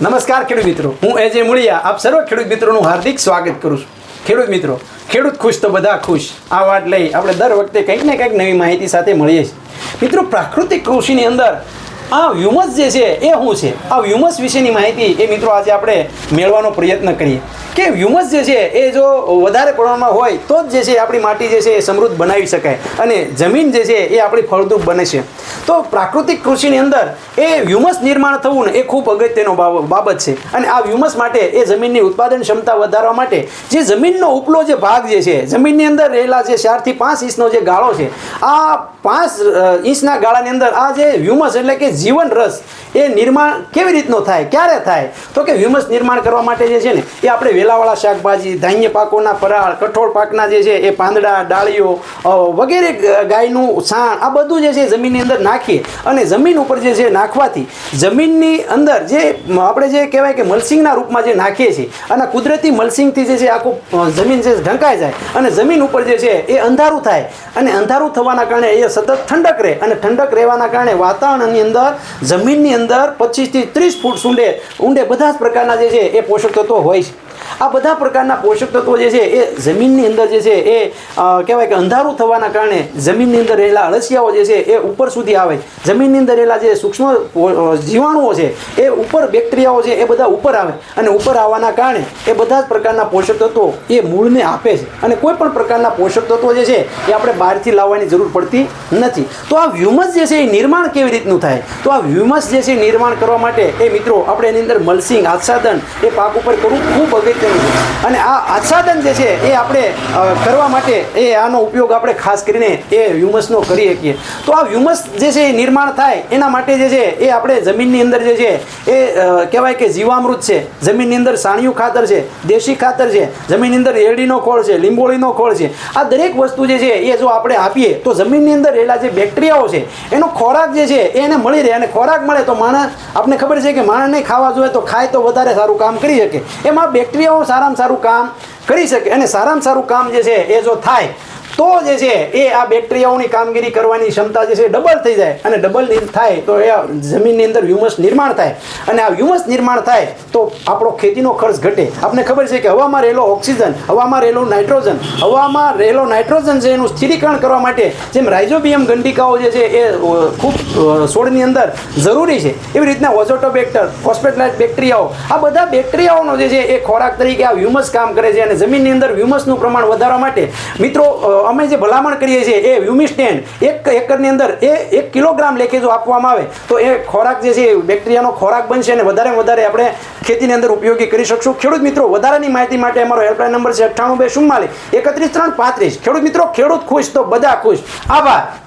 નમસ્કાર ખેડૂત મિત્રો. હું એજે મુળિયા. આપ સર્વ ખેડૂત મિત્રોનું હાર્દિક સ્વાગત કરું છું. ખેડૂત મિત્રો, ખેડૂત ખુશ તો બધા ખુશ. આ વાત લઈ આપણે દર વખતે કંઈક ને કંઈક નવી માહિતી સાથે મળીએ છીએ. મિત્રો, પ્રાકૃતિક કૃષિની અંદર આ હ્યુમસ જે છે એ શું છે? આ હ્યુમસ વિશેની માહિતી એ મિત્રો આજે આપણે મેળવવાનો પ્રયત્ન કરીએ. કે હ્યુમસ જે છે એ જો વધારે પ્રમાણમાં હોય તો જ જે છે આપણી માટી જે છે એ સમૃદ્ધ બનાવી શકાય અને જમીન જે છે એ આપણી ફળદ્રુપ બને છે. તો પ્રાકૃતિક કૃષિની અંદર એ હ્યુમસ નિર્માણ થવું ને એ ખૂબ અગત્યનો બાબત છે. અને આ હ્યુમસ માટે એ જમીનની ઉત્પાદન ક્ષમતા વધારવા માટે જે જમીનનો ઉપલો જે ભાગ જે છે, જમીનની અંદર રહેલા જે ચારથી પાંચ ઇંચનો જે ગાળો છે, આ પાંચ ઇંચના ગાળાની અંદર આ જે હ્યુમસ એટલે કે જીવન રસ એ નિર્માણ કેવી રીતનો થાય, ક્યારે થાય? તો કે હ્યુમસ નિર્માણ કરવા માટે જે છે ને, એ આપણે વેલાવાળા શાકભાજી, ધાન્ય પાકોના ફરાળ, કઠોળ પાકના જે છે, એ પાંદડા, ડાળીઓ વગેરે ગાયનું છાણ, આ બધું જે છે જમીનની અંદર નાખીએ અને જમીન ઉપર જે છે નાખવાથી જમીનની અંદર જે આપણે જે કહેવાય કે મલસિંગના રૂપમાં જે નાખીએ છીએ અને કુદરતી મલ્સિંગથી જે છે આખું જમીન જે ઢંકાઈ જાય અને જમીન ઉપર જે છે એ અંધારું થાય અને અંધારું થવાના કારણે એ સતત ઠંડક રહે અને ઠંડક રહેવાના કારણે વાતાવરણની અંદર જમીનની અંદર પચીસથી ત્રીસ ફૂટ ઊંડે ઊંડે બધા જ પ્રકારના જે છે એ પોષક તત્વો હોય છે. આ બધા પ્રકારના પોષક તત્વો જે છે એ જમીનની અંદર જે છે એ કહેવાય કે અંધારું થવાના કારણે જમીનની અંદર રહેલા અળસિયાઓ જે છે એ ઉપર સુધી આવે. જમીનની અંદર રહેલા જે સૂક્ષ્મ જીવાણુઓ છે એ ઉપર બેક્ટેરિયાઓ છે એ બધા ઉપર આવે અને ઉપર આવવાના કારણે એ બધા જ પ્રકારના પોષક તત્વો એ મૂળને આપે છે. અને કોઈ પણ પ્રકારના પોષક તત્વો જે છે એ આપણે બહારથી લાવવાની જરૂર પડતી નથી. તો આ હ્યુમસ જે છે એ નિર્માણ કેવી રીતનું થાય? તો આ હ્યુમસ જે છે નિર્માણ કરવા માટે એ મિત્રો આપણે એની અંદર મલસિંગ, આચ્છાદન એ પાક ઉપર કરવું ખૂબ છે અને આ આચ્છાદન જે છે, એ આપણે કરવા માટે એ આનો ઉપયોગ આપણે ખાસ કરીને એ હ્યુમસનો કરી શકીએ. તો આ હ્યુમસ જે છે, એ નિર્માણ થાય, એના માટે જે છે, એ આપણે જમીનની અંદર જે છે, એ કહેવાય કે જીવામૃત છે. જમીનની અંદર સાણિયું ખાતર છે, દેશી ખાતર છે, જમીનની અંદર એરડીનો ખોળ છે, લીંબોળીનો ખોળ છે. આ દરેક વસ્તુ જે છે, એ જો આપણે આપીએ, તો જમીનની અંદર રહેલા જે બેક્ટેરિયાઓ છે, એનો ખોરાક જે છે એને મળી રહે. અને ખોરાક મળે તો માણસ આપણે ખબર છે કે માણસને ખાવા જોઈએ, તો ખાય તો વધારે સારું કામ કરી શકે. એમાં બેક્ટેરિયાઓ સારામાં સારું કામ કરી શકે અને સારામાં સારું કામ જે છે એ જો થાય તો જે છે, એ આ બેક્ટેરિયાઓની કામગીરી કરવાની ક્ષમતા જે છે ડબલ થઈ જાય. અને ડબલ થાય તો એ જમીનની અંદર હ્યુમસ નિર્માણ થાય. અને આ હ્યુમસ નિર્માણ થાય તો આપણો ખેતીનો ખર્ચ ઘટે. આપણે ખબર છે કે હવામાં રહેલો ઓક્સિજન, હવામાં રહેલો નાઇટ્રોજન, હવામાં રહેલો નાઇટ્રોજન છે એનું સ્થિરીકરણ કરવા માટે જેમ રાઇઝોબિયમ ગંડિકાઓ જે છે, એ ખૂબ છોડની અંદર જરૂરી છે. એવી રીતના ઓઝોટોબેક્ટર, ફોસ્ફેટલાઇટ બેક્ટેરિયાઓ, આ બધા બેક્ટેરિયાઓનો જે છે, એ ખોરાક તરીકે આ હ્યુમસ કામ કરે છે. અને જમીનની અંદર હ્યુમસનું પ્રમાણ વધારવા માટે મિત્રો અમે જે ભલામણ કરીએ છીએ એ હ્યુમિસ્ટેન્ડ એક એકરની અંદર એ એક કિલોગ્રામ લેખે જો આપવામાં આવે, તો એ ખોરાક જે છે બેક્ટેરિયાનો ખોરાક બનશે અને વધારે વધારે આપણે ખેતીની અંદર ઉપયોગી કરી શકશું. ખેડૂત મિત્રો, વધારાની માહિતી માટે અમારો હેલ્પલાઇન નંબર છે અઠ્ઠાણું બે ચુમ્માલીસ, એકત્રીસ ત્રણ પાંત્રીસ. ખેડૂત મિત્રો, ખેડૂત ખુશ તો બધા ખુશ. આભાર.